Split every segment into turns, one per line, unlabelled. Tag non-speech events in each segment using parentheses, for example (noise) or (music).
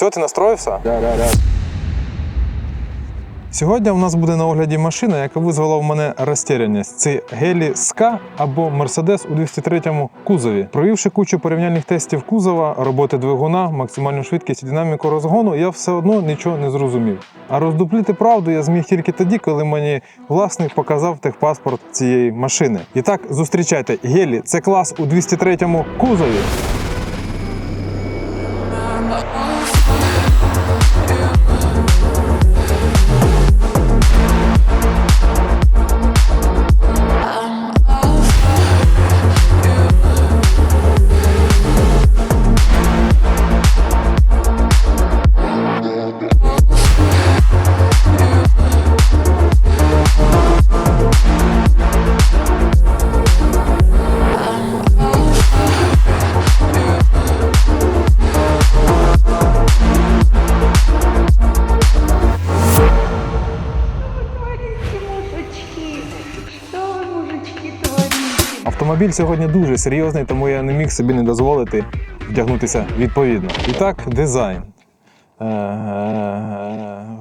Все, ти настроївся?
Да, да, да.
Сьогодні у нас буде на огляді машина, яка визвала в мене розтеряність. Це Гелі СК або Мерседес у 203-му кузові. Провівши кучу порівняльних тестів кузова, роботи двигуна, максимальну швидкість і динаміку розгону, я все одно нічого не зрозумів. А роздуплити правду я зміг тільки тоді, коли мені власник показав техпаспорт цієї машини. І так, зустрічайте, Гелі це клас у 203 кузові. Автомобіль сьогодні дуже серйозний, тому я не міг собі не дозволити вдягнутися відповідно. І так, дизайн. Е,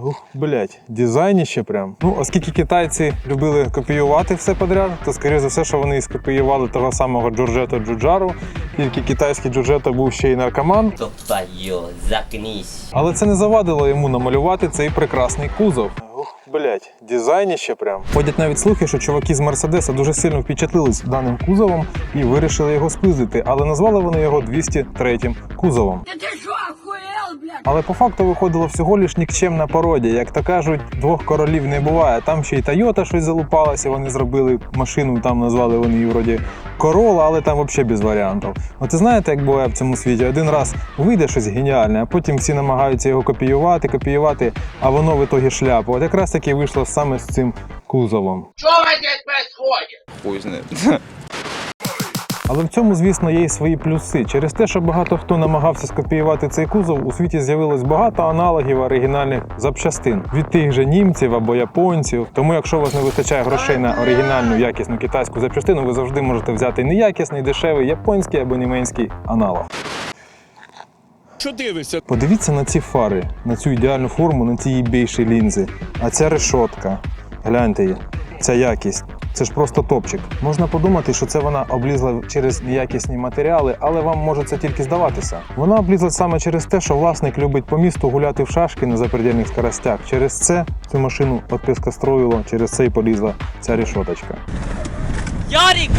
Ух, блять, дизайніще прям. Ну, оскільки китайці любили копіювати все подряд, то скоріше за все, що вони і скопіювали того самого Джорджето Джуджару, тільки китайський Джорджето був ще й наркоман.
Чтоб твое, заткнись.
Але це не завадило йому намалювати цей прекрасний кузов. Блять, дизайніще прям. Ходять навіть слухи, що чуваки з Мерседеса дуже сильно впечатлились даним кузовом і вирішили його спиздити, але назвали вони його 203 кузовом.
Та ти блядь?
Але по факту виходило всього лиш нікчемна пародія. Як то кажуть, двох королів не буває. Там ще й Тойота щось залупалася, вони зробили машину, там назвали вони її вроді Корола, але там взагалі без варіантів. От і знаєте, як буває в цьому світі? Один раз вийде щось геніальне, а потім всі намагаються його копіювати, копіювати, а воно в ітогі шляпа. От якраз таки вийшло саме з цим кузовом.
Хуй знает. (laughs)
Але в цьому, звісно, є й свої плюси. Через те, що багато хто намагався скопіювати цей кузов, у світі з'явилось багато аналогів оригінальних запчастин від тих же німців або японців. Тому, якщо у вас не вистачає грошей на оригінальну якісну китайську запчастину, ви завжди можете взяти неякісний, дешевий японський або німецький аналог.
Що дивишся?
Подивіться на ці фари, на цю ідеальну форму, на ці більші лінзи. А ця решотка. Гляньте її, ця якість. Це ж просто топчик. Можна подумати, що це вона облізла через неякісні матеріали, але вам може це тільки здаватися. Вона облізла саме через те, що власник любить по місту гуляти в шашки на запредельних скоростях. Через це цю машину отпискостроїло, через це і полізла ця решоточка.
Ярик!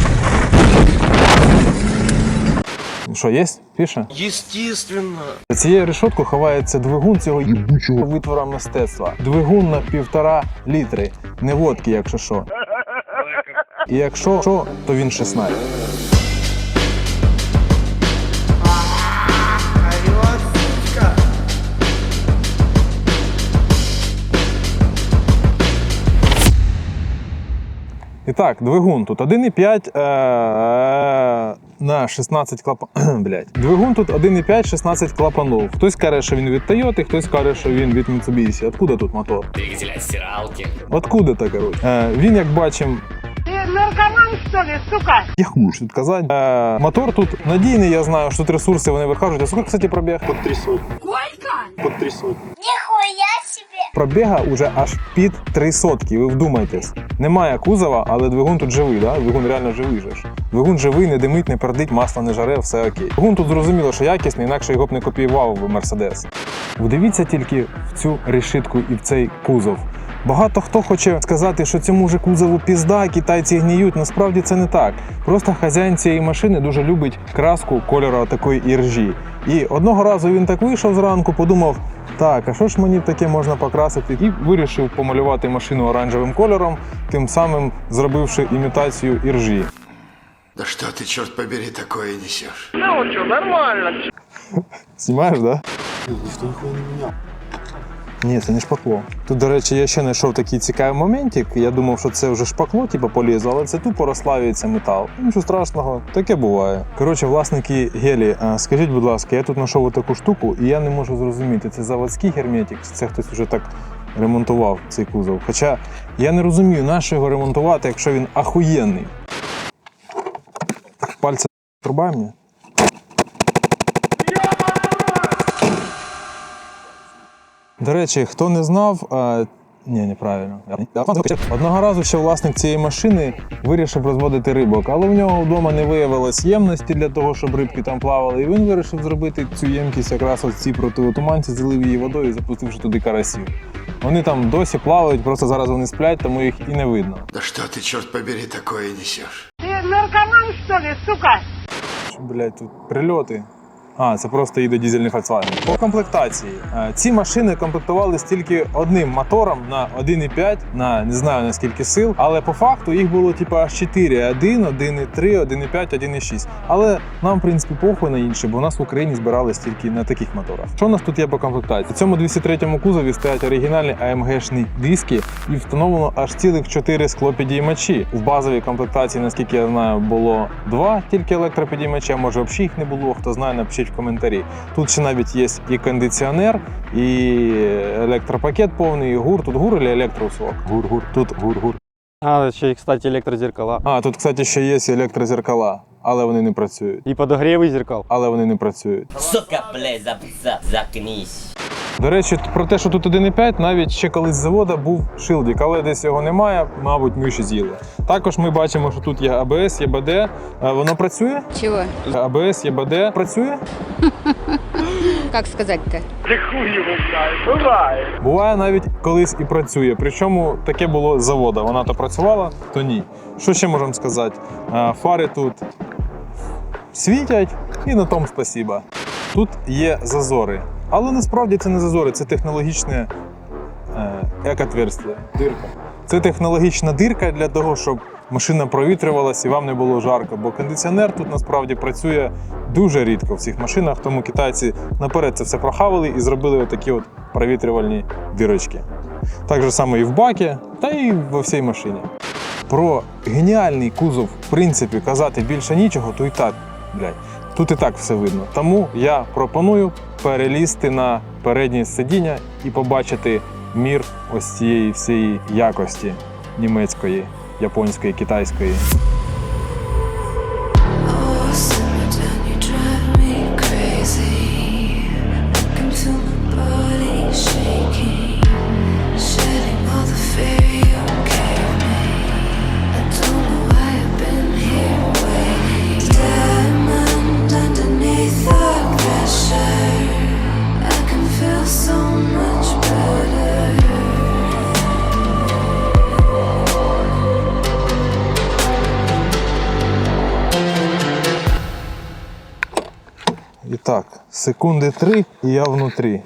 Що, є? Піше?
Естественно.
За цією решоткою ховається двигун цього їбучого витвора мистецтва. Двигун на півтора літри. Не водки, якщо що. І якщо що, то він 16. І так, двигун тут 1,5 е, на 16 клапан. (clears throat) Блять. Двигун тут 1,5, 16 клапанов. Хтось каже, що він від Toyota, хтось каже, що він від Mitsubishi. Откуда тут мотор?
Двигатель от стиралки.
Откуда то коротше? Е, він, як бачимо,
наркоман, что ли, сука?
я хуй що тут казати. Е, мотор тут надійний, я знаю, що тут ресурси вони викажуть. А скільки, кстати, пробіг?
Сколько?
Пробіга уже аж під 3 сотки, ви вдумайтесь. Немає кузова, але двигун тут живий, да? двигун реально живий же ж. Двигун живий, не димить, не пердить, масло не жаре, все окей. Двигун тут зрозуміло, що якісний, інакше його б не копіював би Мерседес. Вдивіться тільки в цю решітку і в цей кузов. Багато хто хоче сказати, що цьому же кузову пізда, китайці гніють. Насправді це не так. Просто хазяїн цієї машини дуже любить краску кольору такої іржі. І одного разу він так вийшов зранку, подумав: так, а що ж мені таке можна покрасити? І вирішив помалювати машину оранжевим кольором, тим самим зробивши імітацію іржі.
Да что ты, черт побери, такое несешь?
Знімаєш, так? Да? Ні, це не шпакло. Тут, до речі, я ще знайшов такий цікавий моментик. Я думав, що це вже шпакло, типу, полізло, але це тупо розслаюється метал. Нічого страшного, таке буває. Коротше, власники гелі, скажіть, будь ласка, я тут знайшов таку штуку, і я не можу зрозуміти, це заводський герметик, це хтось вже так ремонтував цей кузов. Хоча я не розумію, на що його ремонтувати, якщо він ахуєнний. Пальця трубай До речі, хто не знав. е, Ні, неправильно. Одного разу ще власник цієї машини вирішив розводити рибок, але в нього вдома не виявилось ємності для того, щоб рибки там плавали. І він вирішив зробити цю ємкість якраз ось ці протиотуманці, залив її водою, і запустивши туди карасів. Вони там досі плавають, просто зараз вони сплять, тому їх і не видно.
Да что ты, черт побери, такое несешь?
Що, блядь, тут прильоти. А, це просто їде дізельний Volkswagen. По комплектації. Е, Ці машини комплектувалися тільки одним мотором на 1,5, на не знаю наскільки сил, але по факту їх було типу аж 4: 1, 1,3, 1,5, 1,6. Але нам, в принципі, похуй на інше, бо у нас в Україні збирались тільки на таких моторах. Що у нас тут є по комплектації? В цьому 203-му кузові стоять оригінальні AMG-шні диски і встановлено аж цілих 4 склопідіймачі. В базовій комплектації, наскільки я знаю, було два тільки електропідіймача. Може, взагалі їх не було. Хто знає, напишіть в коментарі. Тут ще навіть є і кондиціонер, і електропакет повний, і гур. Тут гур чи електроусок? Гур, гур. Тут гур, гур.
А, ще кстати, електрозеркала.
А, тут, кстати, ще є електрозеркала, але вони не працюють.
І подогріви зеркал.
Але вони не працюють.
Сука, блядь, за, за, заткнись.
До речі, про те, що тут 1,5, навіть ще колись з завода був шилдік, але десь його немає, мабуть, миші з'їли. Також ми бачимо, що тут є АБС, ЄБД. Е, Воно працює?
Чего?
АБС, ЄБД працює? (laughs)
Как сказать-то?
Буває навіть колись і працює. Причому таке було з завода. Вона то працювала, то ні. Що ще можемо сказати? Е, Фари тут світять, і на тому спасіба. Тут є зазори. Але насправді це не зазори, це технологічне е, екотверстя, дирка. Це технологічна дирка для того, щоб машина провітрювалася і вам не було жарко. Бо кондиціонер тут насправді працює дуже рідко в цих машинах, тому китайці наперед це все прохавали і зробили отакі от провітрювальні дирочки. Так же само і в бакі, та і во всій машині. Про геніальний кузов, в принципі, казати більше нічого, то і так, блядь, тут і так все видно. Тому я пропоную перелізти на переднє сидіння і побачити мір ось цієї всієї якості німецької, японської, китайської. Секунди три, і я внутрі.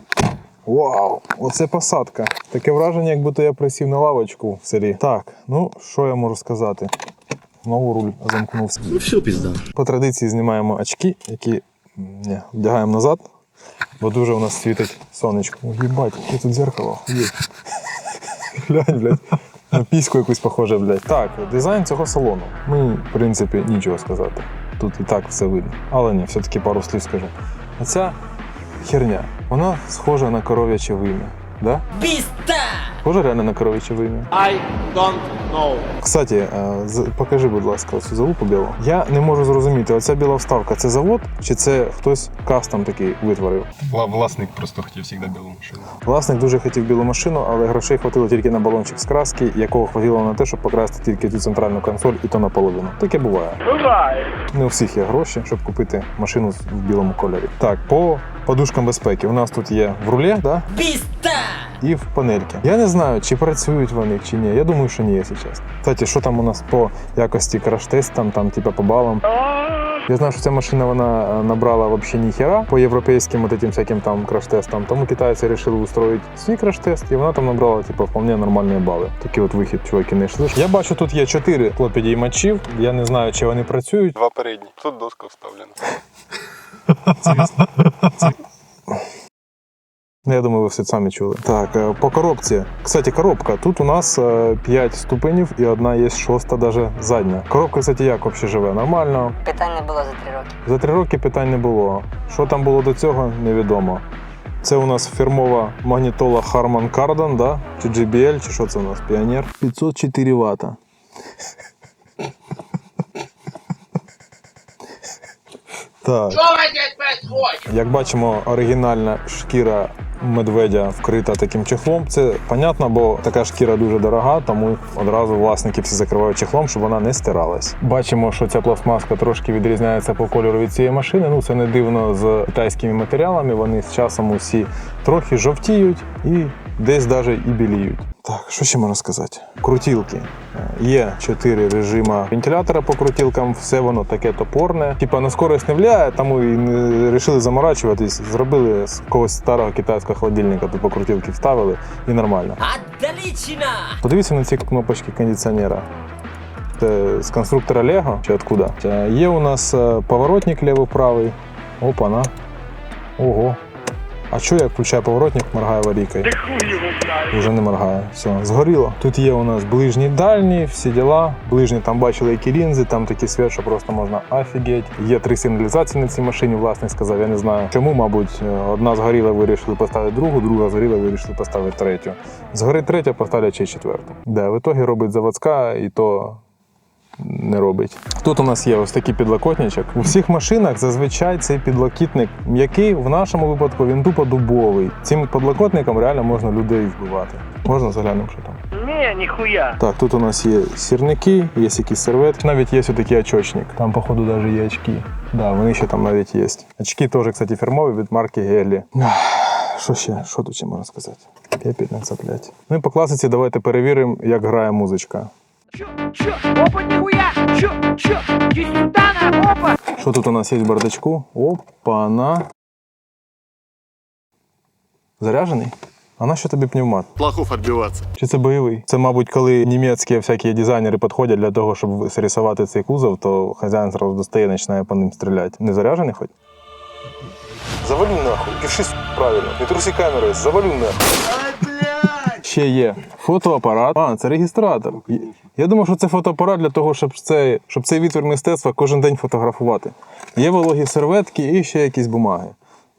Вау! Оце посадка. Таке враження, як будто я присів на лавочку в селі. Так, ну що я можу сказати? Знову руль замкнувся. Ну, все, пізда. По традиції знімаємо очки, які ні, вдягаємо назад, бо дуже у нас світить сонечко. О, Їбать, яке тут зеркало. Є. (laughs) Глянь, блядь. На піську якусь похоже, блядь. Так, дизайн цього салону. Мені, в принципі, нічого сказати. Тут і так все видно. Але ні, все-таки пару слів скажу. Оця херня, вона схожа на коров'яче вим'я. Да?
Біста!
Схожа реально на коров'яче вим'я.
I don't know.
Кстати, е, покажи, будь ласка, цю залупу білу. Я не можу зрозуміти, оця біла вставка це завод чи це хтось кастом такий витворив.
Власник просто хотів завжди білу машину.
Власник дуже хотів білу машину, але грошей хватило тільки на балончик з краски, якого хватило на те, щоб покрасти тільки цю центральну консоль, і то наполовину. Таке буває. Буває. Не у всіх є гроші, щоб купити машину в білому кольорі. Так, по подушкам безпеки. У нас тут є в рулі, да?
Пизда!
І в панельки. Я не знаю, чи працюють вони, чи ні. Я думаю, що ні, якщо чесно. Кстати, що там у нас по якості краш-тестам, там, типа по балам. Я знаю, що ця машина вона е, набрала вообще ніхера по європейським вот этим всяким там краш-тестам. Тому китайці вирішили устроїти свій краш-тест, і вона там набрала типа вполне нормальні бали. Такий от вихід, чуваки, не йшли. Я бачу, тут є чотири клопідіймачів. Я не знаю, чи вони працюють.
Два передні. Тут доска вставлена.
Ну, Я думаю, ви все самі чули. Так, е, по коробці. Кстати, коробка. Тут у нас 5 ступенів і одна є шоста, даже задня. Коробка, кстати, як взагалі живе? Нормально.
Питань не було за три роки.
За три роки питань не було. Що там було до цього, невідомо. Це у нас фірмова магнітола Harman Kardon, да? чи JBL, чи що це у нас? Піонер. 504 Вт. Так.
Происходит?
Як бачимо, оригінальна шкіра медведя вкрита таким чехлом. Це понятно, бо така шкіра дуже дорога, тому одразу власники всі закривають чехлом, щоб вона не стиралась. Бачимо, що ця пластмаска трошки відрізняється по кольору від цієї машини. Ну це не дивно з китайськими матеріалами. Вони з часом усі трохи жовтіють і десь навіть і біліють. Так, що ще можна сказати? Крутілки. Е, Є чотири режима вентилятора по крутілкам, все воно таке топорне. Типа на скорость не впливає, тому і не вирішили заморачуватись. Зробили з когось старого китайського холодильника, тупо крутілки вставили і нормально.
Отлично!
Подивіться на ці кнопочки кондиціонера. Це з конструктора Lego чи откуда? Е, Є у нас е, поворотник лівий-правий. Опа-на. Ого. А що я включаю поворотник, моргає аварійкою? Уже не моргає. Все, згоріло. Тут є у нас ближні дальні, всі діла. Ближні там бачили які лінзи, там такий світ, що просто можна офігеть. Є три сигналізації на цій машині, власник сказав, я не знаю. Чому, мабуть, одна згоріла, вирішили поставити другу, друга згоріла, вирішили поставити третю. Згорить третя, поставлять ще четверту. Да, в ітогі робить заводська, і то не робить. Тут у нас є ось такий підлокотничок. У всіх машинах зазвичай цей підлокітник м'який. В нашому випадку він тупо дубовий. Цим підлокотником реально можна людей вбивати. Можна заглянемо, що там.
Не, нихуя.
Так, тут у нас є сірники, є якісь серветки. Навіть є такий очочник. Там, походу, навіть є очки. Да, вони ще там навіть є. Очки теж, кстати, фірмові від марки Гелі. Що ще? Що тут ще можна сказати? Пепельниця, блядь. Ну і по класиці давайте перевіримо, як грає музичка.
Опа, на, опа!
Що тут у нас є в бардачку? Опа-на. Заряжений? А на що тобі пневмат?
Плохов отбиваться.
Чи це бойовий? Це, мабуть, коли німецькі всякі дизайнери підходять для того, щоб срисувати цей кузов, то хазяїн зразу достає і починає по ним стріляти. Не заряджений хоч? Завалю нахуй, пиши правильно. Не труси камери, завалю нахуй. Ще є фотоапарат. А, це регістратор. Я- думав, що це фотоапарат для того, щоб цей, щоб цей вітер мистецтва кожен день фотографувати. Є вологі серветки і ще якісь бумаги.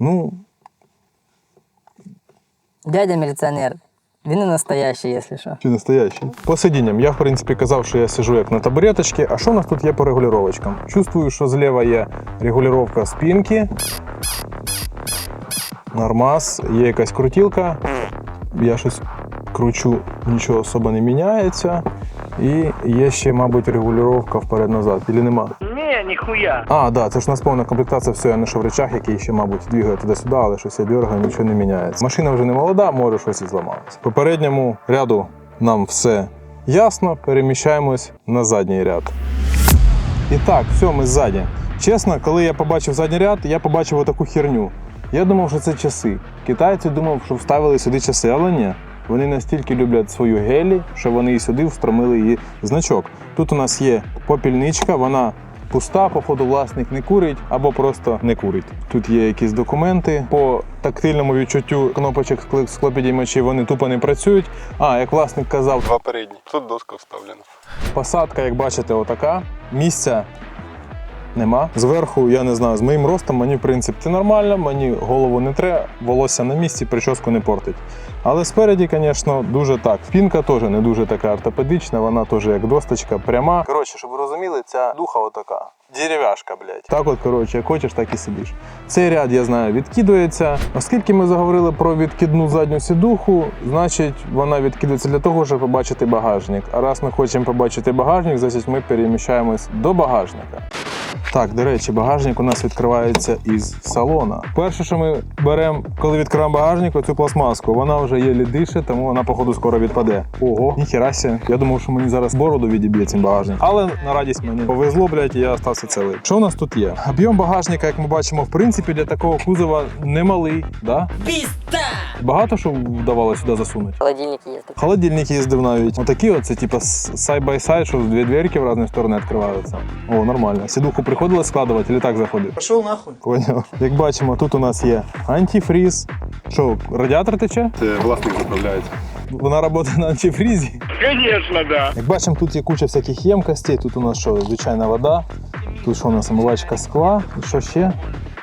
Ну,
Дядя міліціонер. Він не настоящий, якщо що.
Чи настоящий? По сидінням. Я, в принципі, казав, що я сижу як на табуреточці. А що у нас тут є по регулювачкам? Чувствую, що зліва є регулювання спинки. Нормас, є якась крутілка. Я щось кручу, нічого особо не міняється. І є ще, мабуть, регулювання вперед-назад. Ілі нема?
Не, нихуя.
А, да, це ж у нас повна комплектація, все, я знайшов речах, які ще, мабуть, двігає туди-сюди, але щось я дергаю, нічого не міняється. Машина вже не молода, може щось і зламалося. По передньому ряду нам все ясно, переміщаємось на задній ряд. І так, все, ми ззаді. Чесно, коли я побачив задній ряд, я побачив отаку херню. Я думав, що це часи. Китайці думав, що вставили сюди часи, але ні. Вони настільки люблять свою гелі, що вони і сюди встромили її значок. Тут у нас є попільничка, вона пуста, походу власник не курить або просто не курить. Тут є якісь документи. По тактильному відчуттю кнопочок склопідіймачів вони тупо не працюють. А, як власник казав,
Два передні. Тут доска вставлена.
Посадка, як бачите, отака. Місця нема. Зверху, я не знаю, з моїм ростом мені, в принципі, це нормально, мені голову не треба, волосся на місці, прическу не портить. Але спереді, звісно, дуже так. Спінка теж не дуже така ортопедична, вона теж як досточка пряма. Коротше, щоб ви розуміли, ця духа отака. Дерев'яшка, блядь. Так от, коротше, як хочеш, так і сидиш. Цей ряд, я знаю, відкидується. Оскільки ми заговорили про відкидну задню сідуху, значить вона відкидується для того, щоб побачити багажник. А раз ми хочемо побачити багажник, значить ми переміщаємось до багажника. Так, до речі, багажник у нас відкривається із салона. Перше, що ми беремо, коли відкриваємо багажник, оцю пластмаску. Вона вже є дише, тому вона, походу, скоро відпаде. Ого, ніхера сі. Я думав, що мені зараз бороду відіб'є цим багажник. Але на радість мені повезло, блядь, я стався цілий. Що у нас тут є? Об'єм багажника, як ми бачимо, в принципі, для такого кузова немалий. Да?
Пизда!
Багато що вдавалося сюди засунути.
Холодильник є.
Холодильник їздив навіть. Отакі от, це типа сайд-бай-сайд, що дві дверки в різні сторони відкриваються. О, нормально. Сідуху приходили складувати, чи так заходив? Пішов нахуй. Поняв. Як бачимо, тут у нас є антифріз. Що, радіатор тече?
Це власник заправляється.
Вона працює на антифрізі.
Конечно, да.
Як бачимо, тут є куча всяких ємкостей. Тут у нас що, звичайна вода. Тут що у нас омивачка скла. І що ще?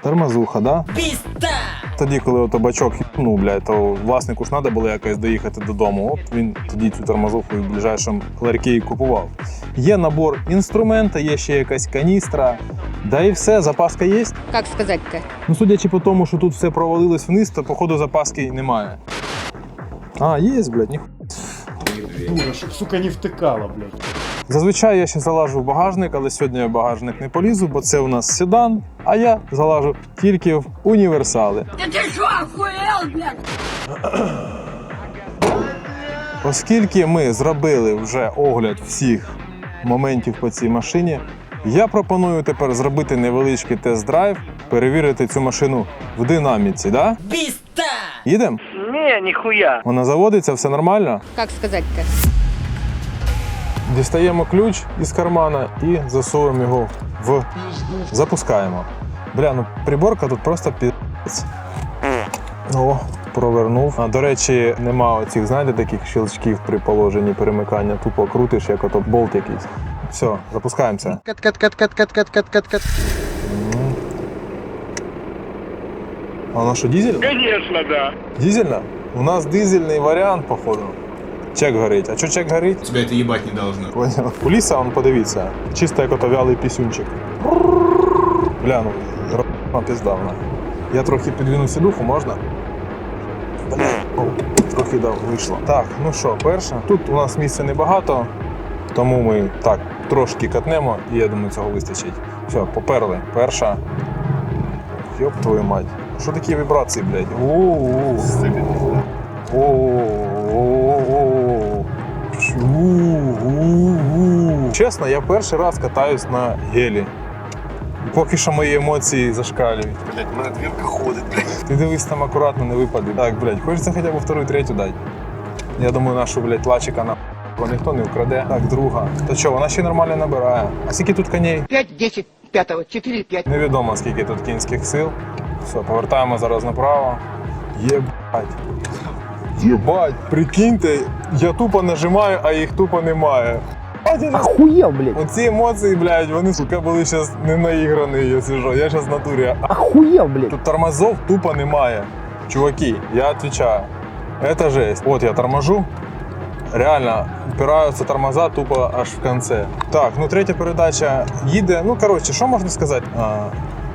Тормозуха, да?
Пизда!
Тоді, коли ото бачок ну, блядь, то власнику ж треба було якось доїхати додому. От він тоді цю тормозуху в ближайшому ларьки і купував. Є набор інструмента, є ще якась каністра. Да і все, запаска є.
Как сказать-то?
Ну, судячи по тому, що тут все провалилось вниз, то походу запаски немає. А, є, блядь, ніхуя.
Дура, щоб, сука, не втикала, блядь.
Зазвичай я ще залажу в багажник, але сьогодні я в багажник не полізу, бо це у нас седан, а я залажу тільки в універсали. Оскільки ми зробили вже огляд всіх моментів по цій машині, я пропоную тепер зробити невеличкий тест-драйв, перевірити цю машину в динаміці. Да?
Пизда!
Їдемо?
Не, нихуя.
Вона заводиться, все нормально.
Как сказать-то?
Дістаємо ключ із кармана і засовуємо його в. Запускаємо. Бля, ну приборка тут просто пі***ць. О, провернув. А, до речі, нема оцих, знаєте, таких щелчків при положенні перемикання. Тупо крутиш, як ото болт якийсь. Все, запускаємося.
Кат-кат-кат-кат-кат-кат-кат-кат.
А вона що, дізель?
Конечно, да.
Дізельна? У нас дизельний варіант, походу. Чек горить. А що чек горить?
Тебя это ебать не должно.
Понял. Куліса, он подивіться. Чисто як ото вялий пісюнчик. Бля, ну, р**на пізда вона. Я трохи підвину сідуху, можна? Бля, о, трохи да, вийшло. Так, ну що, перше. Тут у нас місця небагато, тому ми так трошки катнемо, і я думаю, цього вистачить. Все, поперли. Перша. Йоп твою мать. Що такі вібрації, блядь? Чесно, я перший раз катаюсь на гелі. Поки що мої емоції зашкалюють.
Блять, у мене дверка ходить, блядь.
Ти дивись там акуратно, не випади. Так, блядь, хочеться хоча б втору, третю дати. Я думаю, нашу, блядь, лачика на ніхто не вкраде. Так, друга. Та що, вона ще нормально набирає. А скільки тут коней?
5, 10, 5, 4, 5.
Невідомо, скільки тут кінських сил. Все, повертаємо зараз направо. Єбать. Єбать, прикиньте, я тупо нажимаю, а їх тупо немає.
Охуел, блядь.
Оці емоції, блядь, вони, сука, були зараз не наіграні, якщо що. Я зараз в натурі. А
Охуел, блядь.
Тут тормозов тупо немає. Чуваки, я отвечаю. Это жесть. Вот я торможу. Реально, упираються тормоза тупо аж в конце. Так, ну третя передача їде. Ну, коротше, що можна сказати? А,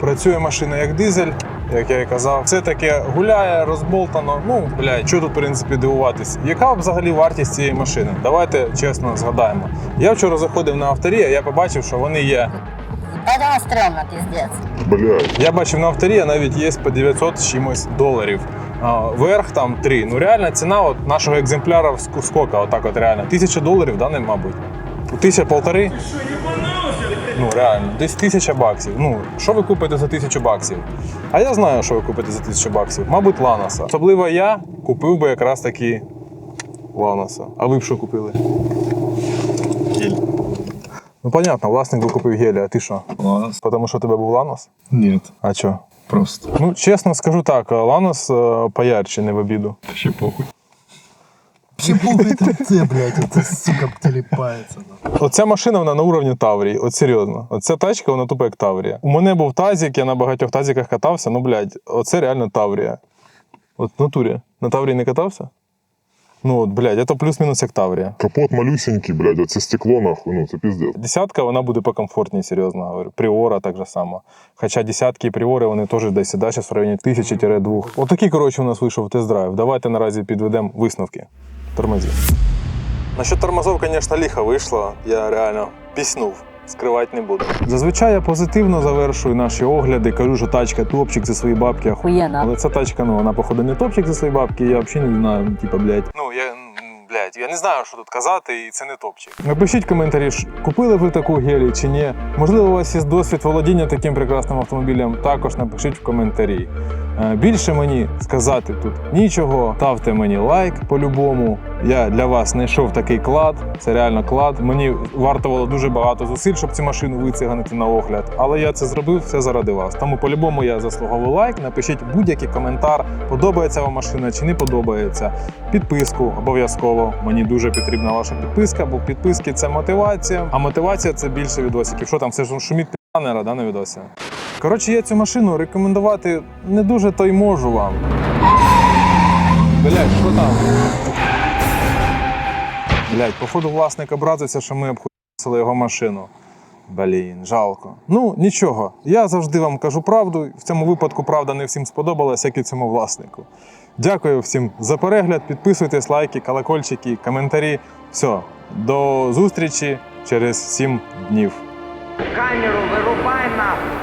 працює машина як дизель, як я і казав. Все таке гуляє, розболтано. Ну, блядь, що тут, в принципі, дивуватись? Яка взагалі вартість цієї машини? Давайте чесно згадаємо. Я вчора заходив на авторія, я побачив, що вони є
Это стрёмно, пиздец.
Я бачив на авторі, навіть є по 900 з чимось доларів. А, Верх там 3. Ну реальна ціна от нашого екземпляра ск- скільки? Отак от реально. Тисяча доларів, да, не, мабуть. Тисяча полтори. Ну реально, десь тисяча баксів. Ну, що ви купите за тисячу баксів? А я знаю, що ви купите за тисячу баксів. Мабуть, Ланоса. Особливо я купив би якраз таки Ланоса. А ви б що купили? Гель. Ну, понятно, власник би купив гелі, а ти що?
Ланос?
Тому що у тебе був Ланос?
Нет,
А чо?
просто.
Ну, чесно скажу так, Ланос е, поярче, не в обіду.
Вообще похуй.
Оця машина вона на уровні Таврії, от серйозно. Оця тачка, вона тупо як Таврія. У мене був тазик, я на багатьох тазиках катався, ну блядь, оце реально Таврія. От в натурі. На Таврії не катався? Ну от, блядь, це плюс-мінус як Таврія.
Капот малюсенький, блядь, оце стекло нахуй, ну це піздець.
Десятка вона буде покомфортніше, серйозно говорю. Пріора так же само. Хоча десятки і пріори вони теж десь да, зараз в районі тисячі двох. Отакий, коротше, у нас вийшов тест-драйв. Давайте наразі підведемо висновки. Тормозі. Насчет тормозов, звісно, ліха вийшло. Я реально піснув. Скривати не буду. Зазвичай я позитивно завершую наші огляди, кажу, що тачка топчик за свої бабки.
Охуєнно.
Але ця тачка, ну, вона, походу, не топчик за свої бабки, я взагалі не знаю, типа, блядь. Ну, я, м, блядь, я не знаю, що тут казати, і це не топчик. Напишіть коментарі, купили ви таку гелі чи ні. Можливо, у вас є досвід володіння таким прекрасним автомобілем, також напишіть в коментарі. Е, Більше мені сказати тут нічого. Ставте мені лайк по-любому. Я для вас знайшов такий клад. Це реально клад. Мені вартувало дуже багато зусиль, щоб цю машину вициганити на огляд. Але я це зробив все заради вас. Тому по-любому я заслуговую лайк. Напишіть будь-який коментар, подобається вам машина чи не подобається. Підписку обов'язково. Мені дуже потрібна ваша підписка, бо підписки це мотивація. А мотивація це більше відосиків. Що там все ж шуміть пі***нера, да, на відосі? Коротше, я цю машину рекомендувати не дуже то й можу вам. Блять, що там? Блять, походу власник образився, що ми обхуїли його машину. Блін, жалко. Ну, нічого. Я завжди вам кажу правду. В цьому випадку правда не всім сподобалась, як і цьому власнику. Дякую всім за перегляд. Підписуйтесь, лайки, колокольчики, коментарі. Все, до зустрічі через 7 днів.
Камеру вирубай нахуй.